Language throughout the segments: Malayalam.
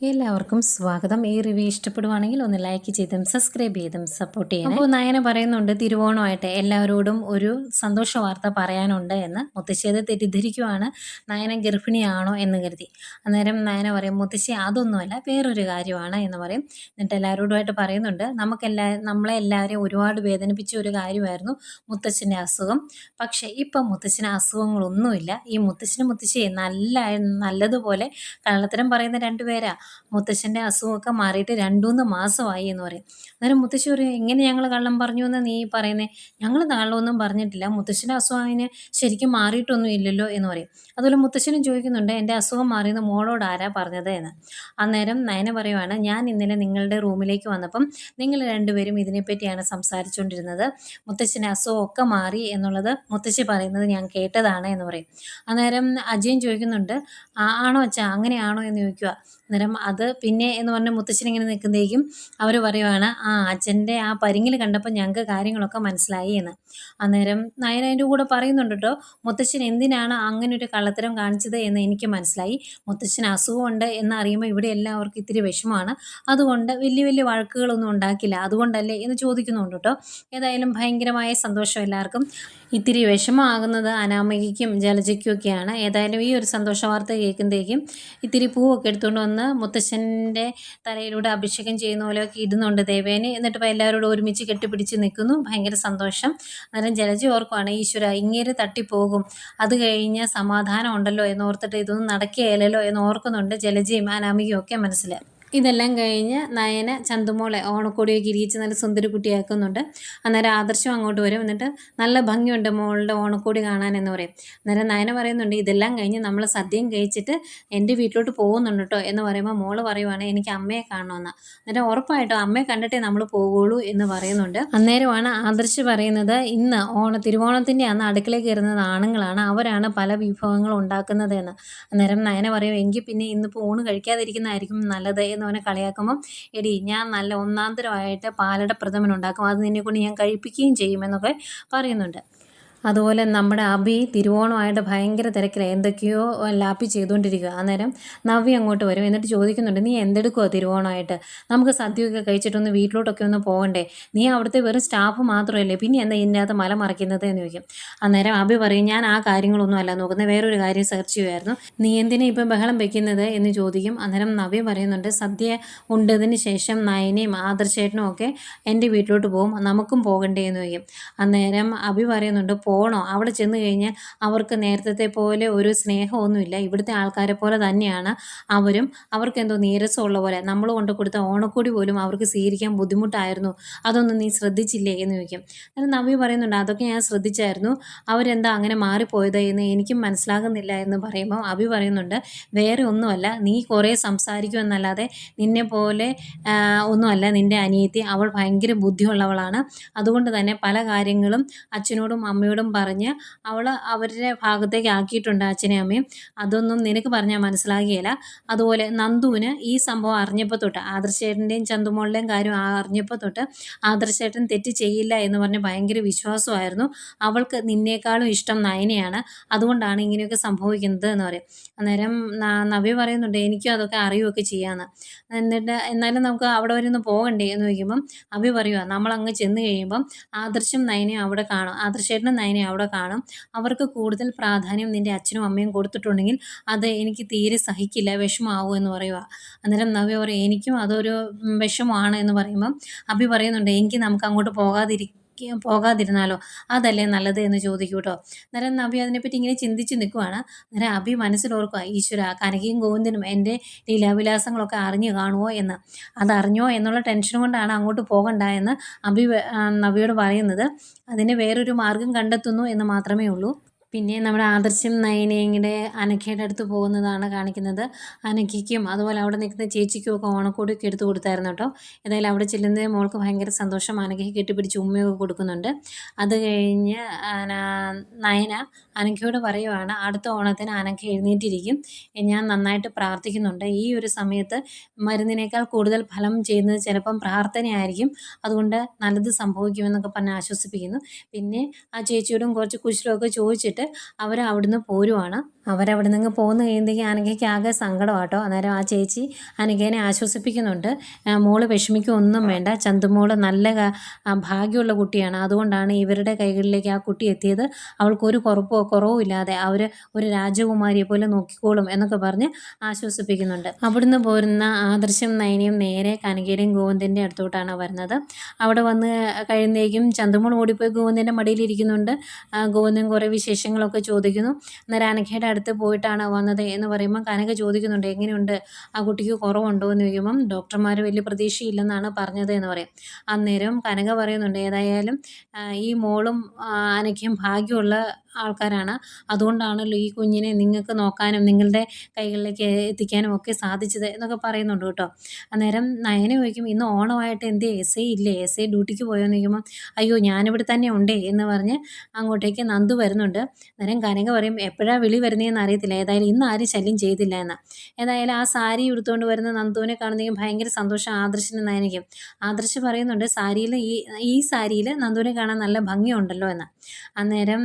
എല്ലാവർക്കും സ്വാഗതം. ഈ റിവ്യൂ ഇഷ്ടപ്പെടുവാണെങ്കിൽ ഒന്ന് ലൈക്ക് ചെയ്തും സബ്സ്ക്രൈബ് ചെയ്തും സപ്പോർട്ട് ചെയ്യണം. അപ്പോൾ നയന പറയുന്നുണ്ട് തിരുവോണമായിട്ട് എല്ലാവരോടും ഒരു സന്തോഷ വാർത്ത പറയാനുണ്ട് എന്ന്. മുത്തശ്ശിയത് തെറ്റിദ്ധരിക്കുവാണ്. നയന ഗർഭിണിയാണോ എന്ന് കരുതി. അന്നേരം നയന പറയും മുത്തശ്ശി അതൊന്നുമല്ല വേറൊരു കാര്യമാണ് എന്ന് പറയും. എന്നിട്ട് എല്ലാവരോടുമായിട്ട് പറയുന്നുണ്ട് നമുക്കെല്ലാ നമ്മളെ എല്ലാവരെയും ഒരുപാട് വേദനിപ്പിച്ച ഒരു കാര്യമായിരുന്നു മുത്തശ്ശന്റെ അസുഖം. പക്ഷേ ഇപ്പം മുത്തശ്ശന് അസുഖങ്ങളൊന്നുമില്ല. ഈ മുത്തശ്ശന് മുത്തശ്ശി നല്ല നല്ലതുപോലെ കള്ളത്തരം പറയുന്ന രണ്ടുപേരാ. മുത്തശ്ശന്റെ അസുഖമൊക്കെ മാറിയിട്ട് രണ്ടുമൂന്ന് മാസമായി എന്ന് പറയും. അന്നേരം മുത്തശ്ശി പറയും എങ്ങനെ ഞങ്ങൾ കള്ളം പറഞ്ഞു എന്ന് നീ പറയുന്നേ? ഞങ്ങൾ കള്ളമൊന്നും പറഞ്ഞിട്ടില്ല. മുത്തശ്ശന്റെ അസുഖം അതിന് ശരിക്കും മാറിയിട്ടൊന്നും ഇല്ലല്ലോ എന്ന് പറയും. അതുപോലെ മുത്തശ്ശനും ചോദിക്കുന്നുണ്ട് എന്റെ അസുഖം മാറിയെന്ന് മോളോട് ആരാ പറഞ്ഞത് എന്ന്? അന്നേരം നയന പറയുവാണ് ഞാൻ ഇന്നലെ നിങ്ങളുടെ റൂമിലേക്ക് വന്നപ്പം നിങ്ങൾ രണ്ടുപേരും ഇതിനെപ്പറ്റിയാണ് സംസാരിച്ചുകൊണ്ടിരുന്നത്. മുത്തശ്ശന്റെ അസുഖമൊക്കെ മാറി എന്നുള്ളത് മുത്തശ്ശി പറയുന്നത് ഞാൻ കേട്ടതാണ് എന്ന് പറയും. അന്നേരം അജയൻ ചോദിക്കുന്നുണ്ട് ആണോ അച്ഛാ? അങ്ങനെയാണോ? എന്ന് ചോദിക്കുക അന്നേരം അത് പിന്നെ എന്ന് പറഞ്ഞ മുത്തശ്ശൻ ഇങ്ങനെ നിൽക്കുന്നതേക്കും അവർ പറയുവാണ് ആ അച്ഛന്റെ ആ പരിങ്ങിൽ കണ്ടപ്പോൾ ഞങ്ങൾക്ക് കാര്യങ്ങളൊക്കെ മനസ്സിലായി എന്ന്. അന്നേരം നയന അതിന്റെ കൂടെ പറയുന്നുണ്ട് കേട്ടോ മുത്തശ്ശൻ എന്തിനാണ് അങ്ങനെ ഒരു കള്ളത്തരം കാണിച്ചത് എന്ന് എനിക്ക് മനസ്സിലായി. മുത്തശ്ശന് അസുഖമുണ്ട് എന്ന് അറിയുമ്പോൾ ഇവിടെ എല്ലാവർക്കും ഇത്തിരി വിഷമമാണ്. അതുകൊണ്ട് വലിയ വലിയ വഴക്കുകളൊന്നും ഉണ്ടാക്കില്ല. അതുകൊണ്ടല്ലേ? എന്ന് ചോദിക്കുന്നുണ്ട് കേട്ടോ. ഏതായാലും ഭയങ്കരമായ സന്തോഷം എല്ലാവർക്കും. ഇത്തിരി വിഷമമാകുന്നത് അനാമികയ്ക്കും ജലജയ്ക്കും ഒക്കെയാണ് ഏതായാലും ഈ ഒരു സന്തോഷ വാർത്ത കേൾക്കുമ്പോഴേക്കും ഇത്തിരി പൂവൊക്കെ എടുത്തുകൊണ്ട് വന്ന് മുത്തശ്ശന്റെ തലയിലൂടെ അഭിഷേകം ചെയ്യുന്ന പോലെയൊക്കെ ഇടുന്നുണ്ട് ദേവേനെ. എന്നിട്ട് എല്ലാവരോടും ഒരുമിച്ച് കെട്ടിപ്പിടിച്ച് നിൽക്കുന്നു. ഭയങ്കര സന്തോഷം. അന്നേരം ജലജ ഓർക്കുവാണ് ഈശ്വര ഇങ്ങേര് തട്ടിപ്പോകും. അത് കഴിഞ്ഞ് സമാധാനം ഉണ്ടല്ലോ എന്നോർത്തിട്ട് ഇതൊന്നും നടക്കുകയല്ലോ എന്ന് ഓർക്കുന്നുണ്ട് ജലജയും അനാമികയും ഒക്കെ മനസ്സിൽ ഇതെല്ലാം കഴിഞ്ഞ് നയന ചന്തുമോളെ ഓണക്കോടിയൊക്കെ ഇരിച്ച് നല്ല സുന്ദരി കുട്ടിയാക്കുന്നുണ്ട്. അന്നേരം ആദർശം അങ്ങോട്ട് വരും. എന്നിട്ട് നല്ല ഭംഗിയുണ്ട് മോളുടെ ഓണക്കോടി കാണാൻ എന്ന് പറയും. അന്നേരം നയന പറയുന്നുണ്ട് ഇതെല്ലാം കഴിഞ്ഞ് നമ്മൾ സദ്യയും കഴിച്ചിട്ട് എന്റെ വീട്ടിലോട്ട് പോകുന്നുണ്ട് കേട്ടോ എന്ന് പറയുമ്പോൾ മോൾ പറയുവാണ് എനിക്ക് അമ്മയെ കാണണമെന്ന് അന്നേരം ഉറപ്പായിട്ടോ അമ്മയെ കണ്ടിട്ടേ നമ്മൾ പോകുള്ളൂ എന്ന് പറയുന്നുണ്ട്. അന്നേരമാണ് ആദർശ് പറയുന്നത് ഇന്ന് ഓണ തിരുവോണത്തിന്റെ അന്ന് അടുക്കളയിൽ കയറുന്നത് ആണുങ്ങളാണ്. അവരാണ് പല വിഭവങ്ങളും ഉണ്ടാക്കുന്നത് എന്ന് അന്നേരം നയന പറയും എങ്കിൽ പിന്നെ ഇന്നിപ്പോൾ ഊണ് കഴിക്കാതിരിക്കുന്നതായിരിക്കും നല്ലത് എന്ന് അവനെ കളിയാക്കുമ്പം എടി ഞാൻ നല്ല ഒന്നാന്തരമായിട്ട് പാലട പ്രഥമൻ ഉണ്ടാക്കും. അത് നിന്നെ കൊണ്ട് ഞാൻ കഴിപ്പിക്കുകയും ചെയ്യുമെന്നൊക്കെ പറയുന്നുണ്ട്. അതുപോലെ നമ്മുടെ അഭി തിരുവോണമായിട്ട് ഭയങ്കര തിരക്കിലാണ് എന്തൊക്കെയോ ലാപ്പി ചെയ്തുകൊണ്ടിരിക്കുക അന്നേരം നവ്യ അങ്ങോട്ട് വരും. എന്നിട്ട് ചോദിക്കുന്നുണ്ട് നീ എന്തെടുക്കുമോ തിരുവോണമായിട്ട്? നമുക്ക് സദ്യയൊക്കെ കഴിച്ചിട്ടൊന്ന് വീട്ടിലോട്ടൊക്കെ ഒന്ന് പോകണ്ടേ? നീ അവിടുത്തെ വെറും സ്റ്റാഫ് മാത്രമല്ലേ? പിന്നെ എന്താ ഇതിനകത്ത് മല മറിക്കുന്നത്? എന്ന് ചോദിക്കും. അന്നേരം അഭി പറയും ഞാൻ ആ കാര്യങ്ങളൊന്നും അല്ല നോക്കുന്നത്. വേറൊരു കാര്യം സെർച്ച് ചെയ്യുമായിരുന്നു നീ എന്തിനാ ഇപ്പം ബഹളം വെക്കുന്നത്? എന്ന് ചോദിക്കും. അന്നേരം നവ്യ പറയുന്നുണ്ട് സദ്യ ഉണ്ടതിന് ശേഷം നയനയും ആദർശേട്ടനും ഒക്കെ എന്റെ വീട്ടിലോട്ട് പോകും. നമുക്കും പോകണ്ടേ? എന്ന് ചോദിക്കും. അന്നേരം അഭി പറയുന്നുണ്ട് പോകണോ അവിടെ ചെന്ന് കഴിഞ്ഞാൽ അവർക്ക് നേരത്തെ പോലെ ഒരു സ്നേഹമൊന്നുമില്ല. ഇവിടുത്തെ ആൾക്കാരെ പോലെ തന്നെയാണ് അവരും. അവർക്ക് എന്തോ നീരസമുള്ള പോലെ. നമ്മൾ കൊണ്ട് കൊടുത്ത ഓണക്കൂടി പോലും അവർക്ക് സ്വീകരിക്കാൻ ബുദ്ധിമുട്ടായിരുന്നു. അതൊന്നും നീ ശ്രദ്ധിച്ചില്ലേ എന്ന് ചോദിക്കും. അന്നേരം നവ്യ പറയുന്നുണ്ട് അതൊക്കെ ഞാൻ ശ്രദ്ധിച്ചായിരുന്നു. അവരെന്താ അങ്ങനെ മാറിപ്പോയത് എന്ന് എനിക്കും മനസ്സിലാകുന്നില്ല എന്ന് പറയുമ്പോൾ അഭി പറയുന്നുണ്ട് വേറെ ഒന്നുമല്ല. നീ കുറേ സംസാരിക്കുമെന്നല്ലാതെ നിന്നെ പോലെ ഒന്നുമല്ല. നിന്റെ അനിയത്തി അവൾ ഭയങ്കര ബുദ്ധിയുള്ളവളാണ്. അതുകൊണ്ട് തന്നെ പല കാര്യങ്ങളും അച്ഛനോടും അമ്മയോടും പറഞ്ഞ് അവൾ അവരുടെ ഭാഗത്തേക്ക് ആക്കിയിട്ടുണ്ട് അച്ഛനെയും അമ്മയും. അതൊന്നും നിനക്ക് പറഞ്ഞാൽ മനസ്സിലാകുകയില്ല. അതുപോലെ നന്ദുവിന് ഈ സംഭവം അറിഞ്ഞപ്പോൾ തൊട്ട് ആദർശേട്ടന്റെയും ചന്തുമോളുടെയും കാര്യം അറിഞ്ഞപ്പോൾ തൊട്ട് ആദർശേട്ടൻ തെറ്റ് ചെയ്യില്ല എന്ന് പറഞ്ഞ് ഭയങ്കര വിശ്വാസമായിരുന്നു. അവൾക്ക് നിന്നേക്കാളും ഇഷ്ടം നയനയാണ്. അതുകൊണ്ടാണ് ഇങ്ങനെയൊക്കെ സംഭവിക്കുന്നത് എന്ന് പറയും. അന്നേരം നവ്യ പറയുന്നുണ്ട് എനിക്കും അതൊക്കെ അറിയുകയൊക്കെ ചെയ്യാമെന്ന് എന്നിട്ട് എന്നാലും നമുക്ക് അവിടെ വരെ ഒന്ന് പോകണ്ടേ? എന്ന് ചോദിക്കുമ്പം അഭി പറയുക നമ്മൾ അങ്ങ് ചെന്ന് കഴിയുമ്പം ആദർശം നയനയും അവിടെ കാണും. ആദർശേട്ടനും നയനയും അവിടെ കാണും. അവർക്ക് കൂടുതൽ പ്രാധാന്യം നിന്റെ അച്ഛനും അമ്മയും കൊടുത്തിട്ടുണ്ടെങ്കിൽ അത് എനിക്ക് തീരെ സഹിക്കില്ല വിഷമാവും എന്ന് പറയുക. അന്നേരം നവ്യ പറയും എനിക്കും അതൊരു വിഷമമാണ് എന്ന് പറയുമ്പം അഭി പറയുന്നുണ്ട് എനിക്ക് നമുക്ക് അങ്ങോട്ട് പോകാതിരിക്കുക പോകാതിരുന്നാലോ? അതല്ലേ നല്ലത് എന്ന് ചോദിക്കൂ കേട്ടോ അന്നേരം നബി അതിനെപ്പറ്റി ഇങ്ങനെ ചിന്തിച്ച് നിൽക്കുവാണ്. അന്നേരം അഭി മനസ്സിലോർക്കുക ഈശ്വര കനകയും ഗോവിന്ദനും എന്റെ ലീലാവിലാസങ്ങളൊക്കെ അറിഞ്ഞു കാണുമോ എന്ന്. അതറിഞ്ഞോ എന്നുള്ള ടെൻഷൻ കൊണ്ടാണ് അങ്ങോട്ട് പോകണ്ട എന്ന് അഭി നബിയോട് പറയുന്നത്. അതിന് വേറൊരു മാർഗം കണ്ടെത്തുന്നു എന്ന് മാത്രമേ ഉള്ളൂ. പിന്നെ നമ്മുടെ ആദർശം നയനയുടെ അനഘയുടെ അടുത്ത് പോകുന്നതാണ് കാണിക്കുന്നത്. അനഘയ്ക്കും അതുപോലെ അവിടെ നിൽക്കുന്ന ചേച്ചിക്കും ഒക്കെ ഓണക്കോടിയൊക്കെ എടുത്ത് കൊടുത്തായിരുന്നു കേട്ടോ. ഏതായാലും അവിടെ ചെല്ലുന്നത് മോൾക്ക് ഭയങ്കര സന്തോഷം. അനഘയെ കെട്ടിപ്പിടിച്ച് ഉമ്മയൊക്കെ കൊടുക്കുന്നുണ്ട്. അത് കഴിഞ്ഞ് നയന അനഘയോട് പറയുവാണ് അടുത്ത ഓണത്തിന് അനഘ എഴുന്നേറ്റിരിക്കും. ഞാൻ നന്നായിട്ട് പ്രാർത്ഥിക്കുന്നുണ്ട്. ഈ ഒരു സമയത്ത് മരുന്നിനേക്കാൾ കൂടുതൽ ഫലം ചെയ്യുന്നത് ചിലപ്പം പ്രാർത്ഥനയായിരിക്കും. അതുകൊണ്ട് നല്ലത് സംഭവിക്കുമെന്നൊക്കെ പറഞ്ഞ് ആശ്വസിപ്പിക്കുന്നു. പിന്നെ ആ ചേച്ചിയോടും കുറച്ച് കുശലമൊക്കെ ചോദിച്ചിട്ട് പറഞ്ഞിട്ട് അവർ അവിടുന്ന് പോരുവാണ്. അവരവിടെ നിന്ന് പോകുന്ന കഴിയുമ്പോഴേക്കും അനഘയ്ക്ക് ആകെ സങ്കടമാട്ടോ അന്നേരം ആ ചേച്ചി അനഘേനെ ആശ്വസിപ്പിക്കുന്നുണ്ട്. മോൾ വിഷമിക്കൊന്നും വേണ്ട. ചന്തുമോൾ നല്ല ഭാഗ്യമുള്ള കുട്ടിയാണ്. അതുകൊണ്ടാണ് ഇവരുടെ കൈകളിലേക്ക് ആ കുട്ടി എത്തിയത്. അവൾക്കൊരു കുറപ്പോ കുറവും ഇല്ലാതെ അവർ ഒരു രാജകുമാരിയെ പോലെ നോക്കിക്കോളും എന്നൊക്കെ പറഞ്ഞ് ആശ്വസിപ്പിക്കുന്നുണ്ട്. അവിടുന്ന് പോരുന്ന ആദർശം നയനയും നേരെ കനകയുടെയും ഗോവിന്ദന്റെ അടുത്തോട്ടാണ് വരുന്നത്. അവിടെ വന്ന് കഴിയുന്നേക്കും ചന്തുമോൾ ഓടിപ്പോയി ഗോവിന്ദന്റെ മടിയിലിരിക്കുന്നുണ്ട്. ഗോവിന്ദൻ കുറേ വിശേഷങ്ങളൊക്കെ ചോദിക്കുന്നു. അന്നേരം അനഘയുടെ അടുത്ത് പോയിട്ടാണ് വന്നത് എന്ന് പറയുമ്പോൾ കനക ചോദിക്കുന്നുണ്ട് എങ്ങനെയുണ്ട്? ആ കുട്ടിക്ക് കുറവുണ്ടോ? എന്ന് ചോദിക്കുമ്പം ഡോക്ടർമാർ വലിയ പ്രതീക്ഷയില്ലെന്നാണ് പറഞ്ഞത് എന്ന് പറയും. അന്നേരം കനക പറയുന്നുണ്ട് ഏതായാലും ഈ മോളും അനഘയും ഭാഗ്യമുള്ള ആൾക്കാരാണ്. അതുകൊണ്ടാണല്ലോ ഈ കുഞ്ഞിനെ നിങ്ങൾക്ക് നോക്കാനും നിങ്ങളുടെ കൈകളിലേക്ക് എത്തിക്കാനും ഒക്കെ സാധിച്ചത് എന്നൊക്കെ പറയുന്നുണ്ട് കേട്ടോ. അന്നേരം നയന ചോദിക്കും ഇന്ന് ഓണമായിട്ട് എന്തേ എസ് ഐ ഇല്ലേ? എസ് ഐ ഡ്യൂട്ടിക്ക് പോയോന്ന് ചോദിക്കുമ്പോൾ അയ്യോ ഞാനിവിടെ തന്നെ ഉണ്ടേ എന്ന് പറഞ്ഞ് അങ്ങോട്ടേക്ക് നന്ദു വരുന്നുണ്ട്. അന്നേരം കനക പറയും എപ്പോഴാണ് വിളി വരുന്നതെന്ന് അറിയത്തില്ല. ഏതായാലും ഇന്ന് ആരും ശല്യം ചെയ്തില്ല എന്ന്. ഏതായാലും ആ സാരി ഉടുത്തുകൊണ്ട് വരുന്ന നന്ദുവിനെ കാണുന്നെങ്കിൽ ഭയങ്കര സന്തോഷം ആദർശിന് നയനയ്ക്കും. ആദർശ് പറയുന്നുണ്ട് സാരിയിൽ ഈ ഈ സാരിയിൽ നന്ദുവിനെ കാണാൻ നല്ല ഭംഗിയുണ്ടല്ലോ എന്ന്. അന്നേരം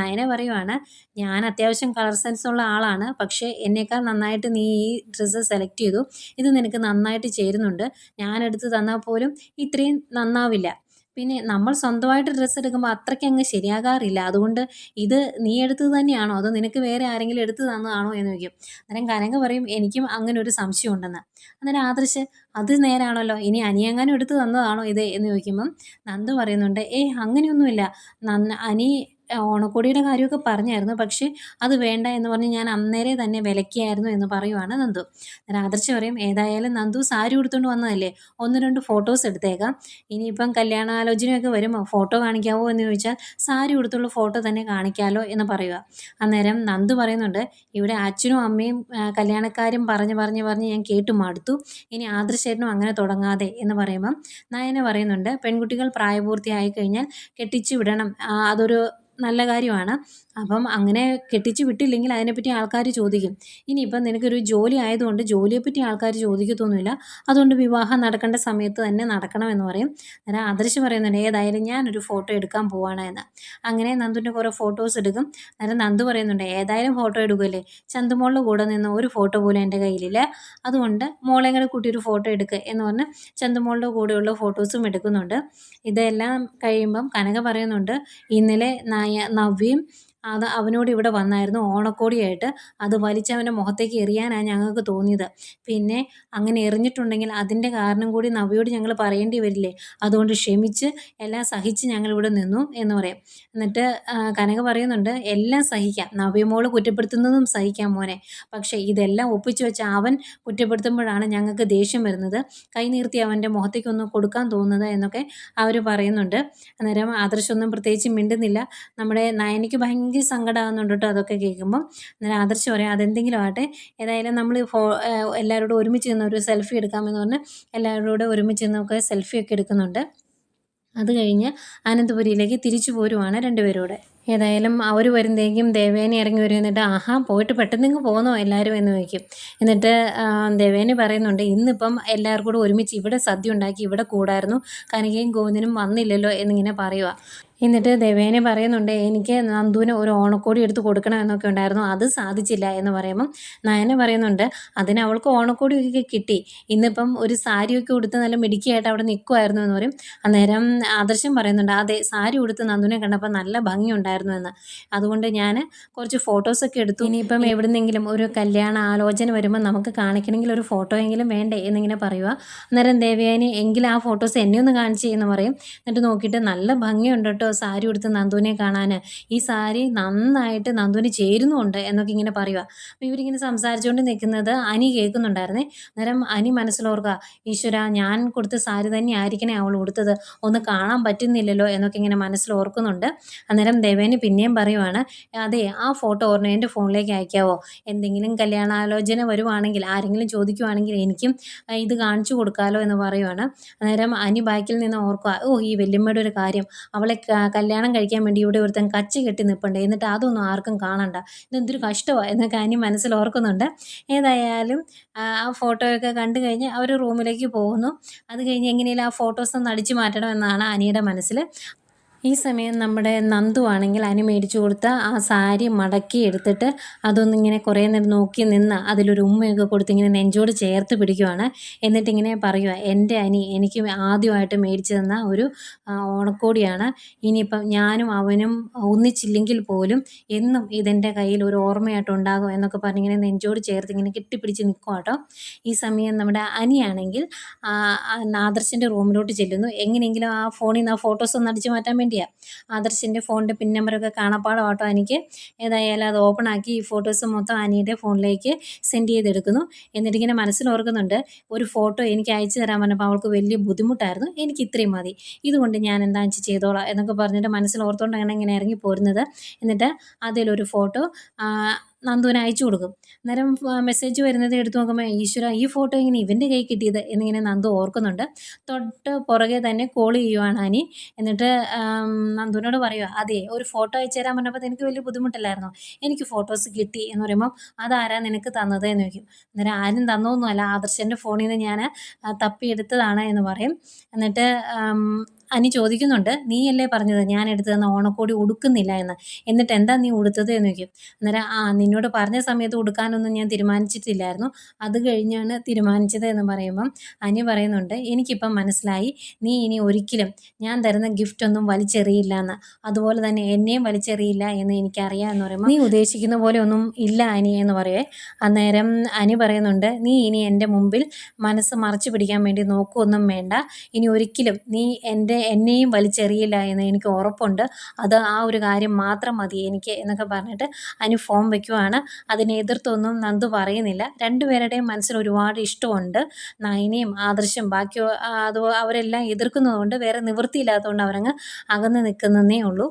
നയന പറയുവാണ് ഞാൻ അത്യാവശ്യം കളർ സെൻസ് ഉള്ള ആളാണ് പക്ഷേ എന്നേക്കാൾ നന്നായിട്ട് നീ ഈ ഡ്രസ്സ് സെലക്ട് ചെയ്തു. ഇത് നിനക്ക് നന്നായിട്ട് ചേരുന്നുണ്ട്. ഞാൻ എടുത്ത് തന്നാൽ പോലും ഇത്രയും നന്നാവില്ല. പിന്നെ നമ്മൾ സ്വന്തമായിട്ട് ഡ്രസ്സ് എടുക്കുമ്പോൾ അത്രയ്ക്ക് അങ്ങ് ശരിയാകാറില്ല. അതുകൊണ്ട് ഇത് നീ എടുത്തത് തന്നെയാണോ? അതോ നിനക്ക് വേറെ ആരെങ്കിലും എടുത്തു തന്നതാണോ എന്ന് ചോദിക്കും. അന്നേരം കനക പറയും എനിക്കും അങ്ങനെ ഒരു സംശയം ഉണ്ടെന്ന് അന്നേരം ആദർശ് അത് നേരാണല്ലോ. ഇനി അനിയങ്ങാനും എടുത്തു തന്നതാണോ ഇത്? എന്ന് ചോദിക്കുമ്പം നന്ദു പറയുന്നുണ്ട് ഏയ് അങ്ങനെയൊന്നുമില്ല. നന്ന അനി ഓണക്കോടിയുടെ കാര്യമൊക്കെ പറഞ്ഞായിരുന്നു. പക്ഷേ അത് വേണ്ട എന്ന് പറഞ്ഞ് ഞാൻ അന്നേരെ തന്നെ വിലക്കിയായിരുന്നു എന്ന് പറയുവാണ് നന്ദു. ആദർശ് പറയും ഏതായാലും നന്ദു സാരി ഉടുത്തുകൊണ്ട് വന്നതല്ലേ? ഒന്ന് രണ്ട് ഫോട്ടോസ് എടുത്തേക്കാം. ഇനിയിപ്പം കല്യാണാലോചനയൊക്കെ വരുമ്പോൾ ഫോട്ടോ കാണിക്കാവോ എന്ന് ചോദിച്ചാൽ സാരി ഉടുത്തുള്ള ഫോട്ടോ തന്നെ കാണിക്കാമല്ലോ എന്ന് പറയുക അന്നേരം നന്ദു പറയുന്നുണ്ട് ഇവിടെ അച്ഛനും അമ്മയും കല്യാണക്കാരും പറഞ്ഞ് പറഞ്ഞ് പറഞ്ഞ് ഞാൻ കേട്ടു മടുത്തു. ഇനി ആദർശേട്ടനും അങ്ങനെ തുടങ്ങാതെ എന്ന് പറയുമ്പം നയന പറയുന്നുണ്ട് പെൺകുട്ടികൾ പ്രായപൂർത്തിയായി കഴിഞ്ഞാൽ കെട്ടിച്ചു വിടണം. അതൊരു നല്ല കാര്യമാണ്. അപ്പം അങ്ങനെ കെട്ടിച്ച് വിട്ടില്ലെങ്കിൽ അതിനെപ്പറ്റി ആൾക്കാർ ചോദിക്കും. ഇനിയിപ്പം നിനക്കൊരു ജോലി ആയതുകൊണ്ട് ജോലിയെപ്പറ്റി ആൾക്കാർ ചോദിക്കത്തൊന്നുമില്ല. അതുകൊണ്ട് വിവാഹം നടക്കേണ്ട സമയത്ത് തന്നെ നടക്കണമെന്ന് പറയും. അന്നേരം ആദർശ് പറയുന്നുണ്ട് ഏതായാലും ഞാനൊരു ഫോട്ടോ എടുക്കാൻ പോവാണ് എന്ന്. അങ്ങനെ നന്ദുന്റെ കുറേ ഫോട്ടോസ് എടുക്കും. അന്നേരം നന്ദു പറയുന്നുണ്ട് ഏതായാലും ഫോട്ടോ എടുക്കുമല്ലേ ചന്തുമോളുടെ കൂടെ നിന്ന് ഒരു ഫോട്ടോ പോലും എന്റെ കയ്യിലില്ല. അതുകൊണ്ട് മോളെ കൂടെ കൂട്ടി ഒരു ഫോട്ടോ എടുക്കുക എന്ന് പറഞ്ഞ് ചന്തുമോളുടെ കൂടെയുള്ള ഫോട്ടോസും എടുക്കുന്നുണ്ട്. ഇതെല്ലാം കഴിയുമ്പം കനക പറയുന്നുണ്ട് ഇന്നലെ Maya Navim അത് അവനോട് ഇവിടെ വന്നായിരുന്നു ഓണക്കോടിയായിട്ട്. അത് വലിച്ചവന്റെ മുഖത്തേക്ക് എറിയാനാണ് ഞങ്ങൾക്ക് തോന്നിയത്. പിന്നെ അങ്ങനെ എറിഞ്ഞിട്ടുണ്ടെങ്കിൽ അതിന്റെ കാരണം കൂടി നവയോട് ഞങ്ങൾ പറയേണ്ടി വരില്ലേ? അതുകൊണ്ട് ക്ഷമിച്ച് എല്ലാം സഹിച്ച് ഞങ്ങളിവിടെ നിന്നു എന്ന് പറയും. എന്നിട്ട് കനക പറയുന്നുണ്ട് എല്ലാം സഹിക്കാം. നവ്യമോൾ കുറ്റപ്പെടുത്തുന്നതും സഹിക്കാം മോനെ. പക്ഷേ ഇതെല്ലാം ഒപ്പിച്ചു വെച്ച് അവൻ കുറ്റപ്പെടുത്തുമ്പോഴാണ് ഞങ്ങൾക്ക് ദേഷ്യം വരുന്നത്. കൈ നീർത്തി അവന്റെ മുഖത്തേക്കൊന്ന് കൊടുക്കാൻ തോന്നുന്നത് എന്നൊക്കെ അവർ പറയുന്നുണ്ട്. അന്നേരം ആദർശമൊന്നും പ്രത്യേകിച്ച് മിണ്ടുന്നില്ല. നമ്മുടെ നയനിക്ക് ഭയങ്കര സങ്കടമാകുന്നുണ്ട് കേട്ടോ അതൊക്കെ കേൾക്കുമ്പം. അന്നേരം ആദർശ് പറയാം അതെന്തെങ്കിലും ആട്ടെ ഏതായാലും നമ്മൾ ഫോ എല്ലാവരോടും ഒരുമിച്ച് നിന്ന് ഒരു സെൽഫി എടുക്കാമെന്ന് പറഞ്ഞ് എല്ലാവരോടും ഒരുമിച്ച് നിന്നൊക്കെ സെൽഫി ഒക്കെ എടുക്കുന്നുണ്ട്. അത് കഴിഞ്ഞ് അനന്തപുരിയിലേക്ക് തിരിച്ചു പോരുവാണ് രണ്ടുപേരൂടെ. ഏതായാലും അവർ വരുന്നതേക്കും ദേവേനെ ഇറങ്ങി വരും എന്നിട്ട് ആഹാ പോയിട്ട് പെട്ടെന്ന് ഇങ്ങ് പോന്നോ എല്ലാവരും എന്ന് ചോദിക്കും. എന്നിട്ട് ദേവേനെ പറയുന്നുണ്ട് ഇന്നിപ്പം എല്ലാവർക്കും കൂടെ ഒരുമിച്ച് ഇവിടെ സദ്യ ഉണ്ടാക്കി ഇവിടെ കൂടായിരുന്നു. കനികയും ഗോവിന്ദനും വന്നില്ലല്ലോ എന്നിങ്ങനെ പറയുക എന്നിട്ട് ദേവേനെ പറയുന്നുണ്ട് എനിക്ക് നന്ദുവിന് ഒരു ഓണക്കോടി എടുത്ത് കൊടുക്കണം എന്നൊക്കെ ഉണ്ടായിരുന്നു. അത് സാധിച്ചില്ല എന്ന് പറയുമ്പം നയന പറയുന്നുണ്ട് അതിന് അവൾക്ക് ഓണക്കോടിയൊക്കെ കിട്ടി. ഇന്നിപ്പം ഒരു സാരിയൊക്കെ ഉടുത്ത് നല്ല മിടുക്കിയായിട്ട് അവിടെ നിൽക്കുമായിരുന്നു എന്ന് പറയും. അന്നേരം ആദർശം പറയുന്നുണ്ട് അതെ സാരി ഉടുത്ത് നന്ദുവിനെ കണ്ടപ്പോൾ നല്ല ഭംഗിയുണ്ടായിരുന്നു. എന്ന് അതുകൊണ്ട് ഞാൻ കുറച്ച് ഫോട്ടോസൊക്കെ എടുത്തു. ഇനിയിപ്പം എവിടുന്നെങ്കിലും ഒരു കല്യാണ ആലോചന വരുമ്പോൾ നമുക്ക് കാണിക്കണമെങ്കിൽ ഒരു ഫോട്ടോ എങ്കിലും വേണ്ടേ എന്നിങ്ങനെ പറയുക. അന്നേരം ദേവയാനി എങ്കിലും ആ ഫോട്ടോസ് എന്നെ ഒന്ന് കാണിച്ചു എന്ന് പറയും. എന്നിട്ട് നോക്കിയിട്ട് നല്ല ഭംഗിയുണ്ട് കേട്ടോ സാരി ഉടുത്ത് നന്ദുവിനെ കാണാൻ ഈ സാരി നന്നായിട്ട് നന്ദുവിന് ചേരുന്നുണ്ട് എന്നൊക്കെ ഇങ്ങനെ പറയുക. അപ്പോൾ ഇവരിങ്ങനെ സംസാരിച്ചുകൊണ്ട് നിൽക്കുന്നത് അനി കേൾക്കുന്നുണ്ടായിരുന്നേ. അന്നേരം അനി മനസ്സിലോർക്കുക ഈശ്വര ഞാൻ കൊടുത്ത സാരി തന്നെ ആയിരിക്കണേ അവൾ ഉടുത്തത്. ഒന്ന് കാണാൻ പറ്റുന്നില്ലല്ലോ എന്നൊക്കെ ഇങ്ങനെ മനസ്സിലോർക്കുന്നുണ്ട്. അന്നേരം അന്നേരം ദേവേന് പിന്നെയും പറയുവാണ് അതെ ആ ഫോട്ടോ ഓർമ്മ എന്റെ ഫോണിലേക്ക് അയക്കാവോ? എന്തെങ്കിലും കല്യാണാലോചന വരുവാണെങ്കിൽ ആരെങ്കിലും ചോദിക്കുവാണെങ്കിൽ എനിക്കും ഇത് കാണിച്ചു കൊടുക്കാമല്ലോ എന്ന് പറയുവാണ്. അന്നേരം അനി ബാക്കിൽ നിന്ന് ഓർക്കുക ഓ ഈ വല്യമ്മയുടെ ഒരു കാര്യം. അവളെ കല്യാണം കഴിക്കാൻ വേണ്ടി ഇവിടെ ഒരുത്തൻ കച്ച കെട്ടി നിൽപ്പണ്ടേ എന്നിട്ട് അതൊന്നും ആർക്കും കാണണ്ട. ഇതെന്തൊരു കഷ്ടമാണ് എന്നൊക്കെ അനി മനസ്സിൽ ഓർക്കുന്നുണ്ട്. ഏതായാലും ആ ആ ഫോട്ടോയൊക്കെ കണ്ടു കഴിഞ്ഞ് അവർ റൂമിലേക്ക് പോകുന്നു. അത് കഴിഞ്ഞ് എങ്ങനെയും ആ ഫോട്ടോസ് ഒന്ന് അടിച്ചു മാറ്റണം എന്നാണ് അനിയുടെ മനസ്സിൽ. ഈ സമയം നമ്മുടെ നന്ദു ആണെങ്കിൽ അനു മേടിച്ചു കൊടുത്ത ആ സാരി മടക്കി എടുത്തിട്ട് അതൊന്നിങ്ങനെ കുറേ നേരം നോക്കി നിന്ന് അതിലൊരു ഉമ്മയൊക്കെ കൊടുത്ത് ഇങ്ങനെ നെഞ്ചോട് ചേർത്ത് പിടിക്കുവാണ്. എന്നിട്ടിങ്ങനെ പറയുക എന്റെ അനി എനിക്ക് ആദ്യമായിട്ട് മേടിച്ചു തന്ന ഒരു ഓണക്കോടിയാണ്. ഇനിയിപ്പം ഞാനും അവനും ഒന്നിച്ചില്ലെങ്കിൽ പോലും എന്നും ഇതെന്റെ കയ്യിൽ ഒരു ഓർമ്മയായിട്ട് ഉണ്ടാകും എന്നൊക്കെ പറഞ്ഞ് ഇങ്ങനെ നെഞ്ചോട് ചേർത്ത് ഇങ്ങനെ കെട്ടിപ്പിടിച്ച് നിൽക്കും കേട്ടോ ഈ സമയം നമ്മുടെ അനിയാണെങ്കിൽ ആദർശിന്റെ റൂമിലോട്ട് ചെല്ലുന്നു. എങ്ങനെയെങ്കിലും ആ ഫോണിൽ നിന്ന് ആ ഫോട്ടോസ് ഒന്ന് അടിച്ച് മാറ്റാൻ വേണ്ടിയാണ് ആദർശിന്റെ ഫോണിന്റെ പിൻ നമ്പറൊക്കെ കാണാപ്പാടം കേട്ടോ എനിക്ക്. ഏതായാലും അത് ഓപ്പൺ ആക്കി ഈ ഫോട്ടോസ് മൊത്തം അനിയുടെ ഫോണിലേക്ക് സെൻഡ് ചെയ്തെടുക്കുന്നു. എന്നിട്ടിങ്ങനെ മനസ്സിലോർക്കുന്നുണ്ട് ഒരു ഫോട്ടോ എനിക്ക് അയച്ചു തരാൻ പറഞ്ഞപ്പോൾ അവൾക്ക് വലിയ ബുദ്ധിമുട്ടായിരുന്നു. എനിക്ക് ഇത്രയും മതി. ഇതുകൊണ്ട് ഞാൻ എന്താ വെച്ച് ചെയ്തോളാം എന്നൊക്കെ പറഞ്ഞിട്ട് മനസ്സിൽ ഓർത്തുകൊണ്ടാണ് ഇങ്ങനെ ഇറങ്ങി പോരുന്നത്. എന്നിട്ട് അതിലൊരു ഫോട്ടോ നന്ദുവിന് അയച്ചു കൊടുക്കും. അന്നേരം മെസ്സേജ് വരുന്നത് എടുത്തു നോക്കുമ്പോൾ ഈശ്വര ഈ ഫോട്ടോ ഇങ്ങനെ ഇവന്റെ കൈ കിട്ടിയത് എന്നിങ്ങനെ നന്ദു ഓർക്കുന്നുണ്ട്. തൊട്ട് പുറകെ തന്നെ കോൾ ചെയ്യുവാണ് അനി എന്നിട്ട് നന്ദുവിനോട് പറയുക അതെ ഒരു ഫോട്ടോ അയച്ചു തരാൻ പറഞ്ഞപ്പോൾ എനിക്ക് വലിയ ബുദ്ധിമുട്ടില്ലായിരുന്നു? എനിക്ക് ഫോട്ടോസ് കിട്ടി. എന്ന് പറയുമ്പോൾ അതാരാ നിനക്ക് തന്നത്? എന്ന് ചോദിക്കും. അന്നേരം ആരും തന്നൊന്നുമല്ല. ആദർശന്റെ ഫോണിൽ നിന്ന് ഞാൻ തപ്പിയെടുത്തതാണ് എന്ന് പറയും. എന്നിട്ട് അനി ചോദിക്കുന്നുണ്ട് നീയല്ലേ പറഞ്ഞത് ഞാൻ എടുത്തു തന്ന ഓണക്കോടി ഉടുക്കുന്നില്ല എന്ന്? എന്നിട്ട് എന്താ നീ ഉടുത്തത്? എന്ന് ചോദിക്കും. അന്നേരം ആ നിന്നോട് പറഞ്ഞ സമയത്ത് ഉടുക്കാനൊന്നും ഞാൻ തീരുമാനിച്ചിട്ടില്ലായിരുന്നു. അത് കഴിഞ്ഞാണ് തീരുമാനിച്ചത് എന്ന് പറയുമ്പം അനി പറയുന്നുണ്ട് എനിക്കിപ്പം മനസ്സിലായി. നീ ഇനി ഒരിക്കലും ഞാൻ തരുന്ന ഗിഫ്റ്റ് ഒന്നും വലിച്ചെറിയില്ല എന്ന്. അതുപോലെ തന്നെ എന്നെയും വലിച്ചെറിയില്ല എന്ന് എനിക്കറിയാം എന്ന് പറയുമ്പോൾ നീ ഉദ്ദേശിക്കുന്ന പോലെ ഒന്നും ഇല്ല അനി എന്ന് പറയുവേ. അന്നേരം അനി പറയുന്നുണ്ട് നീ ഇനി എന്റെ മുമ്പിൽ മനസ്സ് മറച്ചു പിടിക്കാൻ വേണ്ടി നോക്കുകയൊന്നും വേണ്ട. ഇനി ഒരിക്കലും നീ എന്റെ എന്നെയും വലിച്ചെറിയില്ല എന്ന് എനിക്ക് ഉറപ്പുണ്ട്. അത് ആ ഒരു കാര്യം മാത്രം മതി എനിക്ക് എന്നൊക്കെ പറഞ്ഞിട്ട് അതിന് ഫോം വയ്ക്കുവാണ് അതിനെ എതിർത്തൊന്നും നന്ദു പറയുന്നില്ല. രണ്ടുപേരുടെയും മനസ്സിൽ ഒരുപാട് ഇഷ്ടമുണ്ട്. നയനയും ആദർശം. ബാക്കി അത് അവരെല്ലാം എതിർക്കുന്നതുകൊണ്ട് വേറെ നിവൃത്തിയില്ലാത്തതുകൊണ്ട് അവരങ്ങ് അകന്ന് നിൽക്കുന്നതേ ഉള്ളൂ.